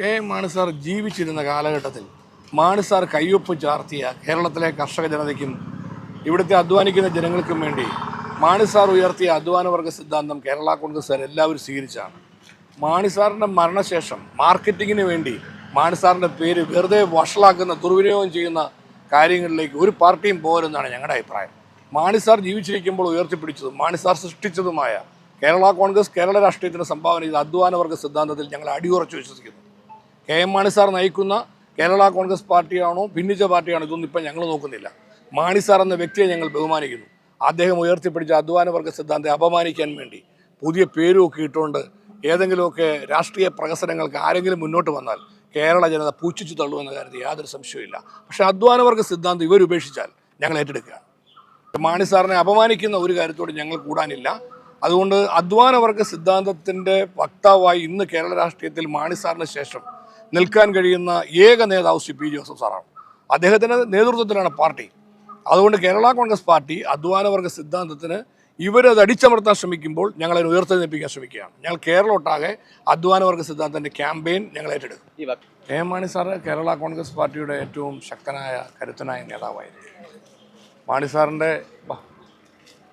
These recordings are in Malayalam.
കെ എം മാണി സാർ ജീവിച്ചിരുന്ന കാലഘട്ടത്തിൽ മാണി സാർ കയ്യൊപ്പ് ചാർത്തിയ കേരളത്തിലെ കർഷക ജനതയ്ക്കും ഇവിടുത്തെ അധ്വാനിക്കുന്ന ജനങ്ങൾക്കും വേണ്ടി മാണി സാർ ഉയർത്തിയ അധ്വാനവർഗ സിദ്ധാന്തം കേരള കോൺഗ്രസ് എല്ലാവരും സ്വീകരിച്ചാണ്. മാണി സാറിന്റെ മരണശേഷം മാർക്കറ്റിങ്ങിന് വേണ്ടി മാണി സാറിന്റെ പേര് വെറുതെ വഷളാക്കുന്ന ദുർവിനിയോഗം ചെയ്യുന്ന കാര്യങ്ങളിലേക്ക് ഒരു പാർട്ടിയും പോരെന്നാണ് ഞങ്ങളുടെ അഭിപ്രായം. മാണി സാർ ജീവിച്ചിരിക്കുമ്പോൾ ഉയർത്തിപ്പിടിച്ചതും മാണി സാർ സൃഷ്ടിച്ചതുമായ കേരള കോൺഗ്രസ് കേരള രാഷ്ട്രീയത്തിന് സംഭാവന ചെയ്ത അധ്വാനവർഗ സിദ്ധാന്തത്തിൽ ഞങ്ങൾ അടിയുറച്ചു വിശ്വസിക്കുന്നു. കെ എം മാണി സാർ നയിക്കുന്ന കേരള കോൺഗ്രസ് പാർട്ടിയാണോ ഭിന്നിച്ച പാർട്ടിയാണോ ഇതൊന്നും ഇപ്പം ഞങ്ങൾ നോക്കുന്നില്ല. മാണി സാർ എന്ന വ്യക്തിയെ ഞങ്ങൾ ബഹുമാനിക്കുന്നു. അദ്ദേഹം ഉയർത്തിപ്പിടിച്ച അധ്വാനവർഗ സിദ്ധാന്തത്തെ അപമാനിക്കാൻ വേണ്ടി പുതിയ പേരുമൊക്കെ ഇട്ടുകൊണ്ട് ഏതെങ്കിലുമൊക്കെ രാഷ്ട്രീയ പ്രഹസനങ്ങൾക്ക് ആരെങ്കിലും മുന്നോട്ട് വന്നാൽ കേരള ജനത പൂച്ചിച്ചു തള്ളുമെന്ന കാര്യത്തിൽ യാതൊരു സംശയവുമില്ല. പക്ഷേ അധ്വാനവർഗ സിദ്ധാന്തം ഇവരുപേക്ഷിച്ചാൽ ഞങ്ങൾ ഏറ്റെടുക്കുക മാണി സാറിനെ അപമാനിക്കുന്ന ഒരു കാര്യത്തോട് ഞങ്ങൾ കൂടാനില്ല. അതുകൊണ്ട് അധ്വാനവർഗ സിദ്ധാന്തത്തിന്റെ വക്താവായി ഇന്ന് കേരള രാഷ്ട്രീയത്തിൽ മാണി സാറിന് ശേഷം നിൽക്കാൻ കഴിയുന്ന ഏക നേതാവ് സി പി ജോസഫ് സാറാണ്. അദ്ദേഹത്തിന്റെ നേതൃത്വത്തിലാണ് പാർട്ടി. അതുകൊണ്ട് കേരള കോൺഗ്രസ് പാർട്ടി അധ്വാനവർഗ സിദ്ധാന്തത്തിന് ഇവരത് അടിച്ചമർത്താൻ ശ്രമിക്കുമ്പോൾ ഞങ്ങളതിനെ ഉയർത്തെഴുന്നേൽപ്പിക്കാൻ ശ്രമിക്കുകയാണ്. ഞങ്ങൾ കേരളം ഒട്ടാകെ അധ്വാനവർഗ സിദ്ധാന്തത്തിന്റെ ക്യാമ്പയിൻ ഞങ്ങൾ ഏറ്റെടുക്കും. എം മാണി സാറ് കേരള കോൺഗ്രസ് പാർട്ടിയുടെ ഏറ്റവും ശക്തനായ കരുത്തനായ നേതാവായിരുന്നു. മാണി സാറിന്റെ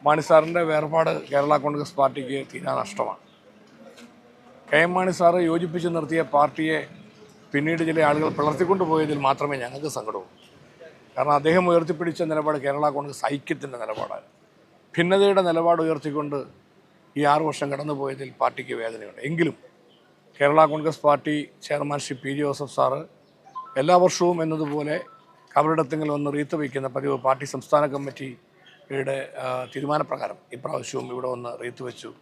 മാണി സാറിന്റെ വേർപാട് കേരള കോൺഗ്രസ് പാർട്ടിക്ക് തീരാ നഷ്ടമാണ്. കെ എം മാണി സാറ് യോജിപ്പിച്ച് നിർത്തിയ പാർട്ടിയെ പിന്നീട് ചില ആളുകൾ പിളർത്തിക്കൊണ്ട് പോയതിൽ മാത്രമേ ഞങ്ങൾക്ക് സങ്കടവും കാരണം അദ്ദേഹം ഉയർത്തിപ്പിടിച്ച നിലപാട് കേരള കോൺഗ്രസ് ഐക്യത്തിന്റെ നിലപാടാണ്. ഭിന്നതയുടെ നിലപാട് ഉയർത്തിക്കൊണ്ട് ഈ ആറു വർഷം കടന്നു പോയതിൽ പാർട്ടിക്ക് വേദനയുണ്ട്. എങ്കിലും Kerala Congress party chairman Shri P Joseph sir എല്ലാ വർഷവും എന്നതുപോലെ കബറിടത്തെങ്കിലും ഒന്ന് റീത്ത് വയ്ക്കുന്ന പതിവ് പാർട്ടി സംസ്ഥാന കമ്മിറ്റിയുടെ ആ, തീരുമാനപ്രകാരം ഇപ്രാവശ്യവും ഇവിടെ ഒന്ന് റീത്ത് വെച്ചു.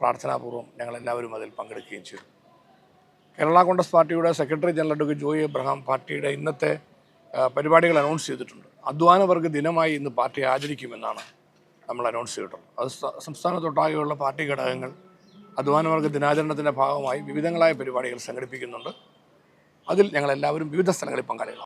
പ്രാർത്ഥനാപൂർവം ഞങ്ങളെല്ലാവരും അതിൽ പങ്കെടുക്കുകയും ചെയ്തു. കേരള കോൺഗ്രസ് പാർട്ടിയുടെ secretary general advocate Joy Abraham പാർട്ടിയുടെ ഇന്നത്തെ പരിപാടികൾ അനൗൺസ് ചെയ്തിട്ടുണ്ട്. അധ്വാനവർഗ ദിനമായി ഇന്ന് പാർട്ടി ആചരിക്കുമെന്നാണ് നമ്മൾ അനൗൺസ് ചെയ്തിട്ടുള്ളത്. അത് സംസ്ഥാനത്തൊട്ടാകെയുള്ള പാർട്ടി ഘടകങ്ങൾ അധ്വാനവർഗ ദിനാചരണത്തിന്റെ ഭാഗമായി വിവിധങ്ങളായ പരിപാടികൾ സംഘടിപ്പിക്കുന്നുണ്ട്. അതിൽ ഞങ്ങളെല്ലാവരും വിവിധ സ്ഥലങ്ങളിൽ പങ്കാളികളാണ്.